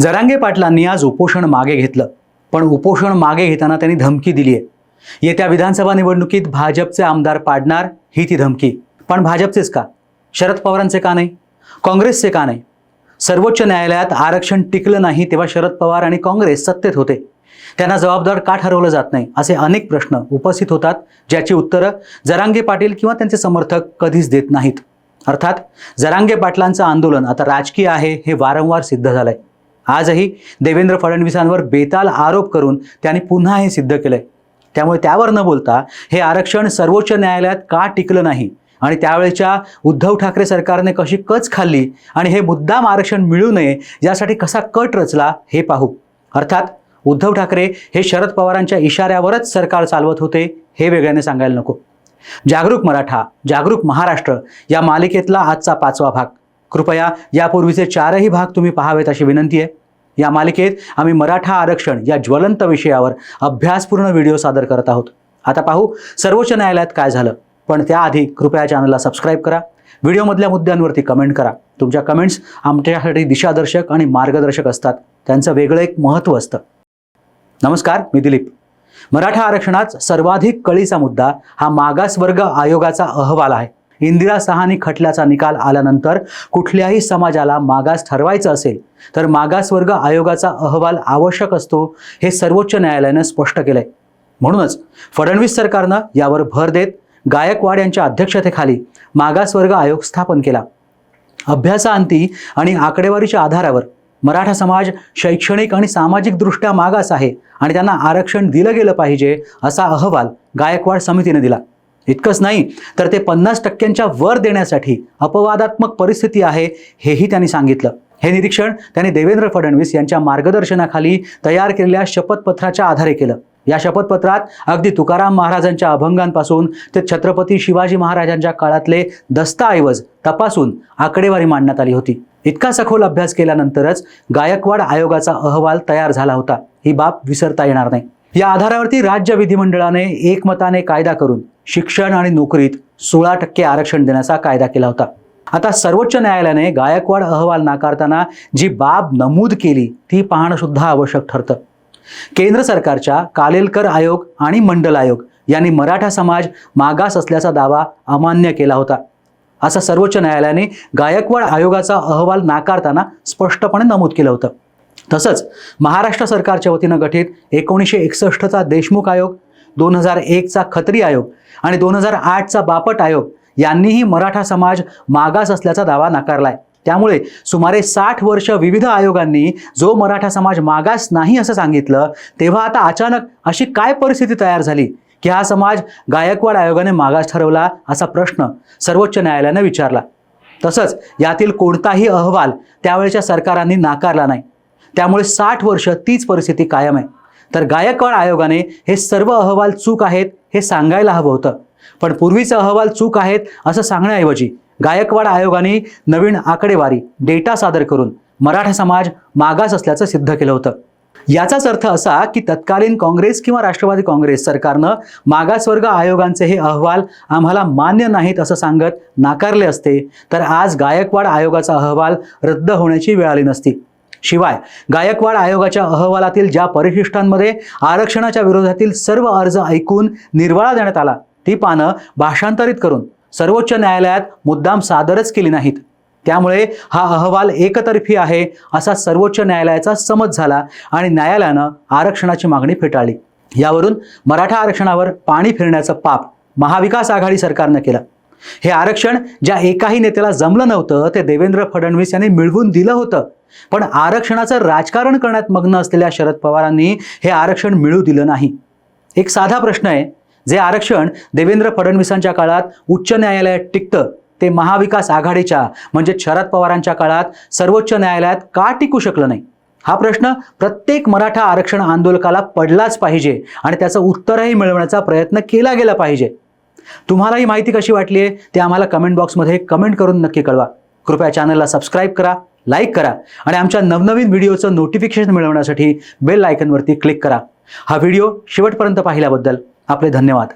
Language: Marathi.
जरांगे पाटलांनी आज उपोषण मागे घेतलं. पण उपोषण मागे घेताना त्यांनी धमकी दिली आहे. येत्या विधानसभा निवडणुकीत भाजपचे आमदार पाडणार ही ती धमकी. पण भाजपचेच का? शरद पवारांचे का नाही? काँग्रेसचे का नाही? सर्वोच्च न्यायालयात आरक्षण टिकलं नाही तेव्हा शरद पवार आणि काँग्रेस सत्तेत होते. त्यांना जबाबदार का ठरवलं जात नाही? असे अनेक प्रश्न उपस्थित होतात ज्याची उत्तरं जरांगे पाटील किंवा त्यांचे समर्थक कधीच देत नाहीत. अर्थात जरांगे पाटलांचं आंदोलन आता राजकीय आहे हे वारंवार सिद्ध झालंय. आजही देवेंद्र फडणवीसांवर बेताल आरोप करून त्यांनी पुन्हा हे सिद्ध केलंय. त्यामुळे त्यावर न बोलता हे आरक्षण सर्वोच्च न्यायालयात का टिकलं नाही? आणि त्यावेळेच्या उद्धव ठाकरे सरकारने कशी कच खाल्ली? आणि हे मुद्दाम आरक्षण मिळू नये यासाठी कसा कट रचला हे पाहू. अर्थात उद्धव ठाकरे हे शरद पवारांच्या इशाऱ्यावरच सरकार चालवत होते हे वेगळ्याने सांगायला नको. जागरूक मराठा जागरूक महाराष्ट्र या मालिकेतला आजचा पाचवा भाग. कृपया यापूर्वीचे चारही भाग तुम्ही पाहावेत अशी विनंती आहे. या मालिकेत आम्ही मराठा आरक्षण या ज्वलंत विषयावर अभ्यासपूर्ण व्हिडिओ सादर करत आहोत. आता पाहू सर्वोच्च न्यायालयात काय झालं. पण त्याआधी कृपया चॅनलला सबस्क्राईब करा. व्हिडिओमधल्या मुद्द्यांवरती कमेंट करा. तुमच्या कमेंट्स आमच्यासाठी दिशादर्शक आणि मार्गदर्शक असतात. त्यांचं वेगळं एक महत्त्व असतं. नमस्कार मी दिलीप. मराठा आरक्षणात सर्वाधिक कळीचा मुद्दा हा मागासवर्ग आयोगाचा अहवाल आहे. इंदिरा सहानी खटल्याचा निकाल आल्यानंतर कुठल्याही समाजाला मागास ठरवायचं असेल तर मागासवर्ग आयोगाचा अहवाल आवश्यक असतो हे सर्वोच्च न्यायालयानं स्पष्ट केलंय. म्हणूनच फडणवीस सरकारनं यावर भर देत गायकवाड यांच्या अध्यक्षतेखाली मागासवर्ग आयोग स्थापन केला. अभ्यासाअंती आणि आकडेवारीच्या आधारावर मराठा समाज शैक्षणिक आणि सामाजिकदृष्ट्या मागास आहे आणि त्यांना आरक्षण दिलं गेलं पाहिजे असा अहवाल गायकवाड समितीने दिला. इतकंच नाही तर ते पन्नास टक्क्यांच्या वर देण्यासाठी अपवादात्मक परिस्थिती आहे हेही त्यांनी सांगितलं. हे निरीक्षण त्यांनी देवेंद्र फडणवीस यांच्या मार्गदर्शनाखाली तयार केलेल्या शपथपत्राच्या आधारे केलं. या शपथपत्रात अगदी तुकाराम महाराजांच्या अभंगांपासून ते छत्रपती शिवाजी महाराजांच्या काळातले दस्ताऐवज तपासून आकडेवारी मांडण्यात आली होती. इतका सखोल अभ्यास केल्यानंतरच गायकवाड आयोगाचा अहवाल तयार झाला होता. ही बाब विसरता येणार नाही. या आधारावरती राज्य विधिमंडळाने एकमताने कायदा करून शिक्षण आणि नोकरीत सोळा टक्के आरक्षण देण्याचा कायदा केला होता. आता सर्वोच्च न्यायालयाने गायकवाड अहवाल नाकारताना जी बाब नमूद केली ती पाहणं सुद्धा आवश्यक ठरतं. केंद्र सरकारच्या कालेलकर आयोग आणि मंडल आयोग यांनी मराठा समाज मागास असल्याचा दावा अमान्य केला होता. असं सर्वोच्च न्यायालयाने गायकवाड आयोगाचा अहवाल नाकारताना स्पष्टपणे नमूद केलं होतं. तसंच महाराष्ट्र सरकारच्या वतीनं गठीत एकोणीसशे एकसष्टचा देशमुख आयोग दोन हजार एकचा खत्री आयोग आणि दोन हजार आठचा बापट आयोग यांनीही मराठा समाज मागास असल्याचा दावा नाकारलाय. त्यामुळे सुमारे साठ वर्ष विविध आयोगांनी जो मराठा समाज मागास नाही असं सांगितलं तेव्हा आता अचानक अशी काय परिस्थिती तयार झाली की हा समाज गायकवाड आयोगाने मागास ठरवला असा प्रश्न सर्वोच्च न्यायालयानं विचारला. तसंच यातील कोणताही अहवाल त्यावेळेच्या सरकारांनी नाकारला नाही. त्यामुळे साठ वर्ष तीच परिस्थिती कायम आहे. तर गायकवाड आयोगाने हे सर्व अहवाल चूक आहेत हे सांगायला हवं होतं. पण पूर्वीचे अहवाल चूक आहेत असं सांगण्याऐवजी गायकवाड आयोगाने नवीन आकडेवारी डेटा सादर करून मराठा समाज मागास असल्याचं सिद्ध केलं होतं. याचाच अर्थ असा की तत्कालीन काँग्रेस किंवा राष्ट्रवादी काँग्रेस सरकारनं मागासवर्ग आयोगांचे हे अहवाल आम्हाला मान्य नाहीत असं सांगत नाकारले असते तर आज गायकवाड आयोगाचा अहवाल रद्द होण्याची वेळ आली नसती. शिवाय गायकवाड आयोगाच्या अहवालातील ज्या परिशिष्टांमध्ये आरक्षणाच्या विरोधातील सर्व अर्ज ऐकून निर्वाळा देण्यात आला ती पानं भाषांतरित करून सर्वोच्च न्यायालयात मुद्दाम सादरच केली नाहीत. त्यामुळे हा अहवाल एकतर्फी आहे असा सर्वोच्च न्यायालयाचा समज झाला आणि न्यायालयानं आरक्षणाची मागणी फेटाळली. यावरून मराठा आरक्षणावर पाणी फिरण्याचं पाप महाविकास आघाडी सरकारनं केलं. हे आरक्षण ज्या एकाही नेत्याला जमलं नव्हतं ते देवेंद्र फडणवीस यांनी मिळवून दिलं होतं पण आरक्षणाचं राजकारण करण्यात मग्न असलेल्या शरद पवारांनी हे आरक्षण मिळू दिलं नाही. एक साधा प्रश्न आहे जे आरक्षण देवेंद्र फडणवीसांच्या काळात उच्च न्यायालयात टिकतं ते महाविकास आघाडीच्या म्हणजे शरद पवारांच्या काळात सर्वोच्च न्यायालयात का टिकू शकलं नाही? हा प्रश्न प्रत्येक मराठा आरक्षण आंदोलकाला पडलाच पाहिजे आणि त्याचं उत्तरही मिळवण्याचा प्रयत्न केला गेला पाहिजे. तुम्हाला ही माहिती कशी वाटली आहे ते आम्हाला कमेंट बॉक्समध्ये कमेंट करून नक्की कळवा. कृपया चॅनलला सबस्क्राईब करा. लाईक करा आणि आमच्या नवनवीन व्हिडिओचं नोटिफिकेशन मिळवण्यासाठी बेल आयकनवरती क्लिक करा. हा व्हिडिओ शेवटपर्यंत पाहिल्याबद्दल आपले धन्यवाद.